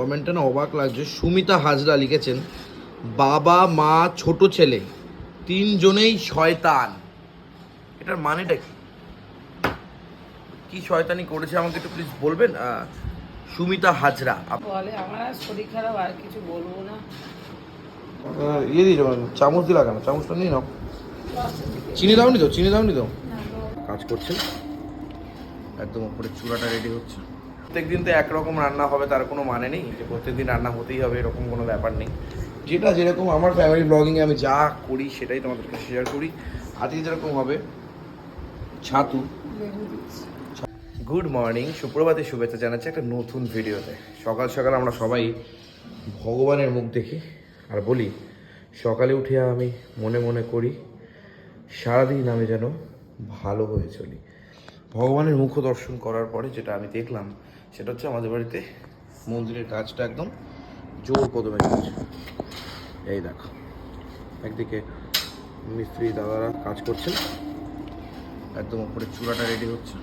কমেন্টটা না অবাক লাগছে। সুমিতা হাজরা লিখেছেন বাবা মা ছোট ছেলে তিনজনেই শয়তান। এটার মানেটা কি? কি শয়তানি করেছে আমাকে একটু প্লিজ বলবেন? সুমিতা হাজরা বলে আমার আর শরীর খারাপ আর কিছু বলব না। ইয়ে দিয়ে যাবেন চামচ দিয়ে লাগানো চামচটা নিয়ে নাও। চিনি দাওনি তো? চিনি দাওনি তো? কাজ করছে। একদম উপরে চূড়াটা রেডি হচ্ছে। প্রত্যেকদিন তো একরকম রান্না হবে তার কোনো মানে নেই যে প্রত্যেক দিন রান্না হতেই হবে এরকম কোনো ব্যাপার নেই। যেটা যেরকম আমার ফ্যামিলি ব্লগিংয়ে আমি যা করি সেটাই তোমাদেরকে শেয়ার করি। আজকে যেরকম হবে ছাতু। গুড মর্নিং সুপ্রভাতে শুভেচ্ছা জানাচ্ছি একটা নতুন ভিডিওতে। সকাল সকাল আমরা সবাই ভগবানের মুখ দেখি আর বলি সকালে উঠে আমি মনে মনে করি সারাদিন আমি যেন ভালো হয়ে চলি। ভগবানের মুখ দর্শন করার পরে যেটা আমি দেখলাম সেটা হচ্ছে আমাদের বাড়িতে মন্দিরের কাজটা একদম জোর কদমে চলছে। এই দেখো, একদিকে মিস্ত্রি দাদারা কাজ করছেন, একদম উপরে চূড়াটা রেডি হচ্ছে।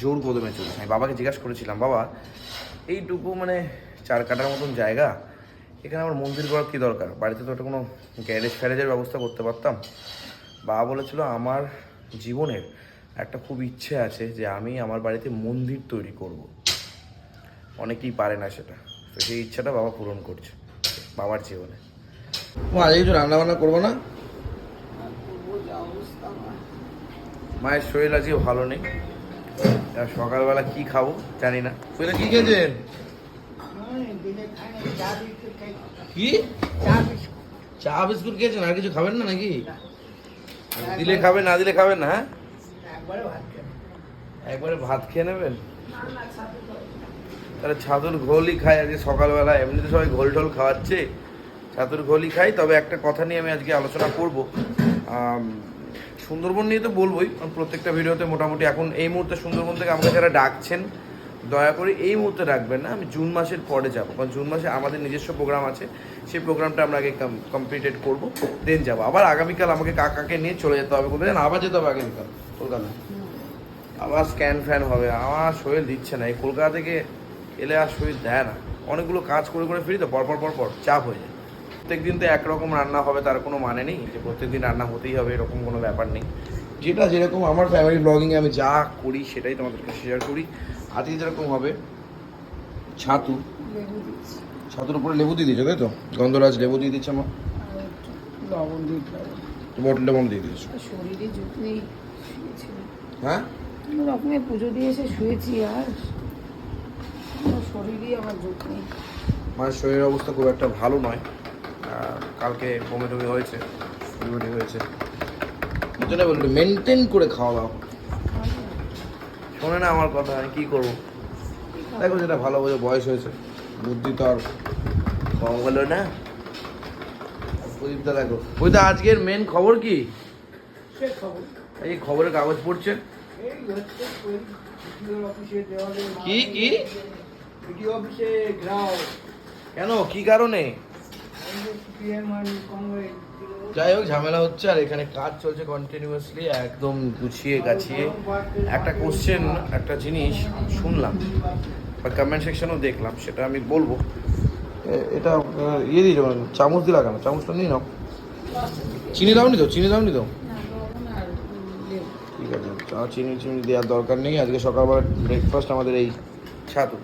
জোর কদমে চলছে। আমি বাবাকে জিজ্ঞাসা করেছিলাম, বাবা, এইটুকু মানে চার কাটার মতন জায়গা, এখানে আমার মন্দির করার কী দরকার? বাড়িতে তো একটা কোনো গ্যারেজ ফ্যারেজের ব্যবস্থা করতে পারতাম। বাবা বলেছিল, আমার জীবনের একটা খুব ইচ্ছে আছে যে আমি আমার বাড়িতে মন্দির তৈরি করব। অনেকেই পারে না সেটা। তো সেই ইচ্ছাটা বাবা পূরণ করছে বাবার জীবনে। আজ কিছু রান্না বান্না করব না? মায়ের শরীর আজকে ভালো নেই। আর সকালবেলা কি খাব জানি না। শরীরে কি খেয়েছেন কি? চা বিস্কুট চা বিস্কুট খেয়েছেন আর কিছু খাবেন না নাকি? দিলে খাবেন না দিলে খাবেন না হ্যাঁ? একবারে ভাত খাই একবারে ভাত খেয়ে নেবেন? তাহলে ছাতুর ঘোলই খাই আজকে সকালবেলা। এমনিতে সবাই ঘোল টোল খাওয়াচ্ছে, ছাতুর ঘোলই খাই তবে একটা কথা নিয়ে আমি আজকে আলোচনা করব। সুন্দরবন নিয়ে তো বলবোই প্রত্যেকটা ভিডিওতে মোটামুটি এখন এই মুহূর্তে সুন্দরবন থেকে আমাকে যারা ডাকছেন, দয়া করে এই মুহূর্তে ডাকবেন না, আমি জুন মাসের পরে যাব। কারণ জুন মাসে আমাদের নিজস্ব প্রোগ্রাম আছে, সেই প্রোগ্রামটা আমরা আগে কমপ্লিটেড করব দেন যাব। আবার আগামীকাল আমাকে কাকাকে নিয়ে চলে যেতে হবে কোথায়? আবার যেতে হবে আগামীকাল কলকাতা আবার স্ক্যান ফ্যান হবে, আমার শরীর দিচ্ছে না। এই কলকাতা থেকে এলে আর শরীর দেয় না। অনেকগুলো কাজ করে করে ফিরি তো পরপর পরপর চাপ হয়ে যায়। প্রত্যেকদিন তো একরকম রান্না হবে তার কোনো মানে নেই যে প্রত্যেকদিন রান্না হতেই হবে এরকম কোনো ব্যাপার নেই। যেটা যেরকম আমার ফ্যামিলি ব্লগিংয়ে আমি যা করি সেটাই তোমাদেরকে শেয়ার করি। আজকে যেরকম হবে ছাতু। ছাতুর উপরে লেবু দিয়ে দিয়েছ তাই তো? গন্ধরাজ লেবু দিয়ে দিচ্ছে আমার লবণ বটল দিয়ে দিয়েছ। শরীরে জুত নেই শুয়েছি। হ্যাঁ? কোনো রকমে পুজো দিয়ে এসে শুয়েছি আর শরীরই আমার জুত নেই। মায়ের শরীরের অবস্থা খুব একটা ভালো নয়। কালকে বমি টমি হয়েছে বমি হয়েছে। ওই জন্য মেনটেন করে খাওয়া দাওয়া শোনে না আমার কথা আমি কী করব? দেখো যেটা ভালো বোঝে বয়স হয়েছে। বুদ্ধি তো আর কম হলো না। প্রদীপটা দেখো। বুঝতে আজকের মেন খবর কি? এই খবরের কাগজ পড়ছে। ওই কি কি? ভিডিও অফিসে? গ্রাও কেন? কি কারণে? যাই হোক, ঝামেলা হচ্ছে, আর এখানে কাজ চলছে কন্টিনিউয়াসলি একদম গুছিয়ে গাছিয়ে। একটা কোশ্চেন একটা জিনিস শুনলাম, বা কমেন্ট সেকশনেও দেখলাম, সেটা আমি বলব। এটা ইয়ে দিয়ে যাবেন চামচ দিয়ে লাগানো, চামচটা নিয়ে নাও। চিনি দাওনি তো? চিনি দাওনি তো? ঠিক আছে চিনি চিনি দেওয়ার দরকার নেই। আজকে সকালবেলা ব্রেকফাস্ট আমাদের এই ছাতু।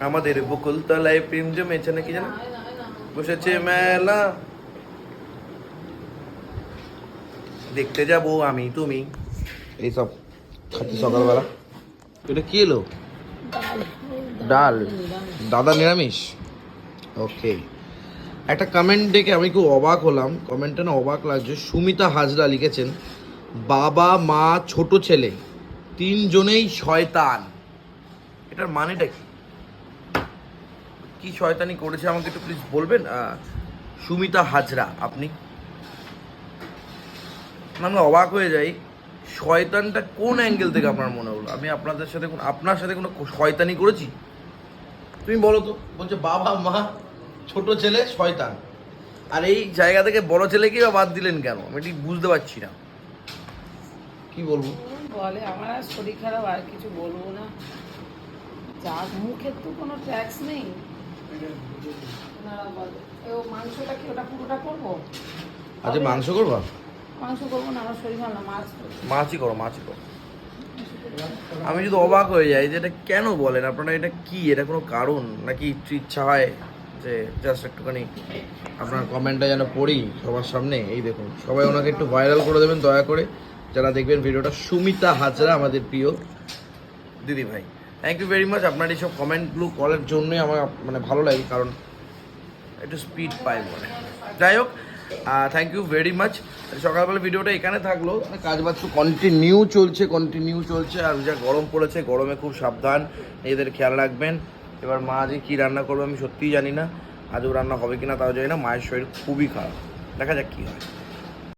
আমাদের বকুলতলায় প্রেম জমেছে নাকি জানো? বসেছে মেলা। দেখতে যাব আমি, তুমি? এইসব খাচ্ছি সকালবেলা। এটা কি এলো? ডাল। দাদা নিরামিষ? ওকে। একটা কমেন্ট দেখে আমি খুব অবাক হলাম। কমেন্টটা না অবাক লাগছে। সুমিতা হাজরা লিখেছেন, বাবা, মা, ছোট ছেলে, তিনজনেই শয়তান। এটার মানেটা কি? কি শয়তানি করেছে আমাকে একটু প্লিজ বলবেন? সুমিতা হাজরা আপনি? আমি অবাক হয়ে যাই। শয়তানটা কোন অ্যাঙ্গেল থেকে আপনার মনে হলো? আমি আপনাদের সাথে কোন আপনার সাথে কোনো শয়তানি করেছি? তুমি বলো তো বলছে বাবা মা ছোট ছেলে শয়তান। আর এই জায়গা থেকে বড় ছেলেকেই বা বাদ দিলেন কেন? আমি ঠিক বুঝতে পারছি না। কি বলব? বলে আমার আর শরীর খারাপ আর কিছু বলব না। যা মুখের তো কোনো ট্যাক্স নেই। মাংসটা কি ওটা পুরোটা করব? আচ্ছা মাংস করবা? মাংস করব না আমার শরীর ভালো মাছ মাছই করো মাছই করো। আমি যদি অবাক হয়ে যাই যে এটা কেন বলেন? আপনারা এটা কি? এটা কোনো কারণ? নাকি ইচ্ছা হয় যে জাস্ট একটুখানি আপনার কমেন্টটা যেন পড়ি সবার সামনে? এই দেখুন সবাই ওনাকে একটু ভাইরাল করে দেবেন দয়া করে। যারা দেখবেন ভিডিওটা সুমিতা হাজরা আমাদের প্রিয় দিদি ভাই থ্যাংক ইউ ভেরি মাচ আপনার এইসব কমেন্টগুলো করার জন্যই আমার মানে ভালো লাগে, কারণ একটু স্পিড পাই বলে যাই হোক থ্যাংক ইউ ভেরি মাচ সকালবেলা ভিডিওটা এখানে থাকল। কাজ বাজ তো কন্টিনিউ চলছে কন্টিনিউ চলছে। আর যা গরম পড়েছে, গরমে খুব সাবধান। নিজেদের খেয়াল রাখবেন। এবার মা আজকে কী রান্না করবে আমি সত্যিই জানি না। আজও রান্না হবে কি না তাও জানি না। মায়ের শরীর খুবই খারাপ। দেখা যাক কী হয়।